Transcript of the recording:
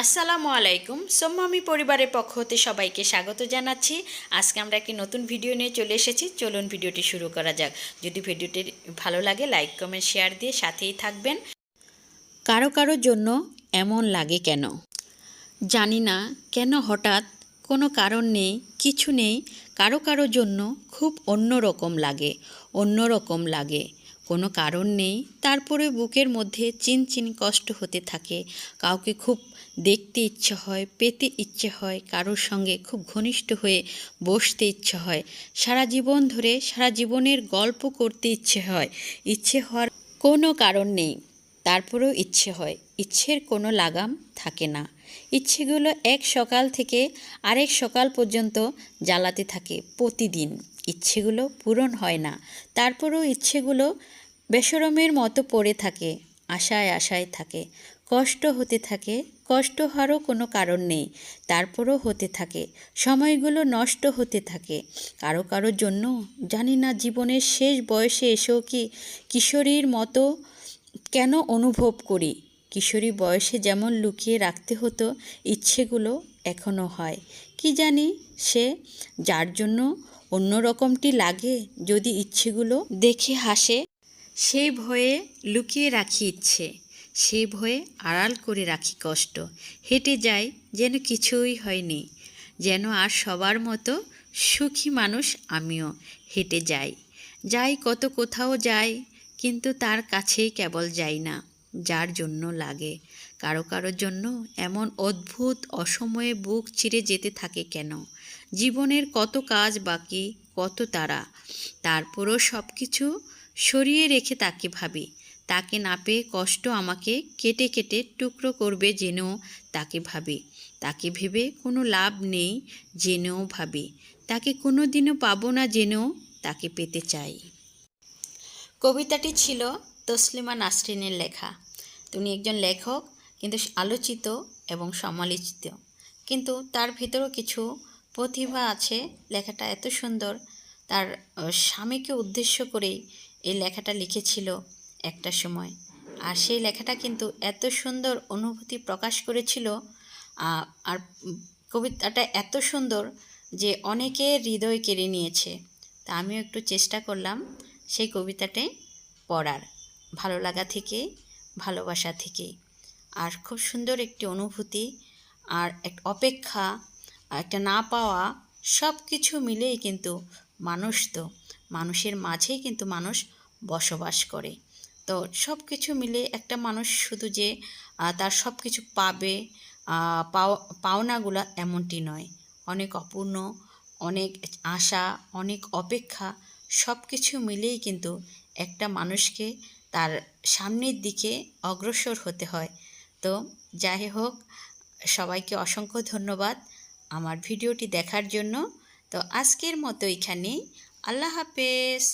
আসসালামু আলাইকুম। সোম্মামি পরিবারের পক্ষ হতে সবাইকে স্বাগত জানাচ্ছি। আজকে আমরা একটি নতুন ভিডিও নিয়ে চলে এসেছি। চলুন ভিডিওটি শুরু করা যাক। যদি ভিডিওটি ভালো লাগে, লাইক, কমেন্ট, শেয়ার দিয়ে সাথেই থাকবেন। কারও কারও জন্য এমন লাগে কেন? জানি না কেন হঠাৎ কোনো কারণ নেই, কিছু নেই। কারও কারও জন্য খুব অন্যরকম লাগে অন্যরকম লাগে। কোনো কারণ নেই। তারপরে বুকের মধ্যে চিনচিন কষ্ট হতে থাকে। কাউকে খুব দেখতে ইচ্ছে হয়, পেতে ইচ্ছে হয়, কারোর সঙ্গে খুব ঘনিষ্ঠ হয়ে বসতে ইচ্ছে হয়। সারা জীবন ধরে সারা জীবনের গল্প করতে ইচ্ছে হয়। ইচ্ছে হওয়ার কোনো কারণ নেই। তারপরেও ইচ্ছে হয়। ইচ্ছের কোনো লাগাম থাকে না। ইচ্ছেগুলো এক সকাল থেকে আরেক সকাল পর্যন্ত জ্বালাতে থাকে প্রতিদিন। ইচ্ছেগুলো পূরণ হয় না। তারপরও ইচ্ছেগুলো বেসরমের মতো পড়ে থাকে, আশায় আশায় থাকে। কষ্ট হতে থাকে, কষ্ট হওয়ারও কোনো কারণ নেই, তারপরও হতে থাকে। সময়গুলো নষ্ট হতে থাকে। কারও কারোর জন্য, জানি না জীবনের শেষ বয়সে এসেও কি কিশোরীর মতো কেন অনুভব করি? কিশোরী বয়সে যেমন লুকিয়ে রাখতে হতো, ইচ্ছেগুলো এখনও হয়। কি জানি সে যার জন্য অন্য রকমটি লাগে যদি ইচ্ছেগুলো? দেখে হাসে। সেই ভয়ে লুকিয়ে রাখি ইচ্ছে। সেই ভয়ে আড়াল করে রাখি কষ্ট। হেঁটে যাই যেন কিছুই হয়নি। যেন আর সবার মতো সুখী মানুষ আমিও। হেঁটে যাই। যাই কত কোথাও যাই, কিন্তু তার কাছেই কেবল যাই না, যার জন্য লাগে। কারও কারোর জন্য এমন অদ্ভুত অসময়ে বুক চিরে যেতে থাকে কেন? জীবনের কত কাজ বাকি, কত তারা। তারপরও সব কিছু সরিয়ে রেখে তাকে ভাবি। তাকে না পেয়ে কষ্ট আমাকে কেটে কেটে টুকরো করবে জেনেও তাকে ভাবি। তাকে ভেবে কোনো লাভ নেই জেনেও ভাবি। তাকে কোনো দিনও পাবো না জেনেও তাকে পেতে চাই। কবিতাটি ছিল তসলিমা নাসরিনের লেখা। তিনি একজন লেখক, কিন্তু আলোচিত এবং সমালোচিত। কিন্তু তার ভিতরেও কিছু প্রতিভা আছে লেখাটা এত সুন্দর। তার স্বামীকে উদ্দেশ্য করেই এই লেখাটা লিখেছিল একটা সময়। আর সেই লেখাটা কিন্তু এত সুন্দর অনুভূতি প্রকাশ করেছিল আর কবিতাটা এত সুন্দর যে অনেকে হৃদয় কেড়ে নিয়েছে। তা আমিও একটু চেষ্টা করলাম সেই কবিতাটাই পড়ার। ভালো লাগা থেকে ভালোবাসা থেকে আর খুব সুন্দর একটি অনুভূতি, আর এক অপেক্ষা একটা না পাওয়া সব কিছু মিলেই কিন্তু মানুষ তো। মানুষের মাঝেই কিন্তু মানুষ বসবাস করে। তো সব কিছু মিলে একটা মানুষ শুধু যে তার সব কিছু পাবে পাওনাগুলো এমনটি নয়। অনেক অপূর্ণ, অনেক আশা, অনেক অপেক্ষা সব কিছু মিলেই কিন্তু একটা মানুষকে তার সামনের দিকে অগ্রসর হতে হয়। তো যাই হোক, সবাইকে অসংখ্য ধন্যবাদ। আমার ভিডিওটি দেখার জন্য। তো আজকের মতো এখানেই। আল্লাহ হাফেজ।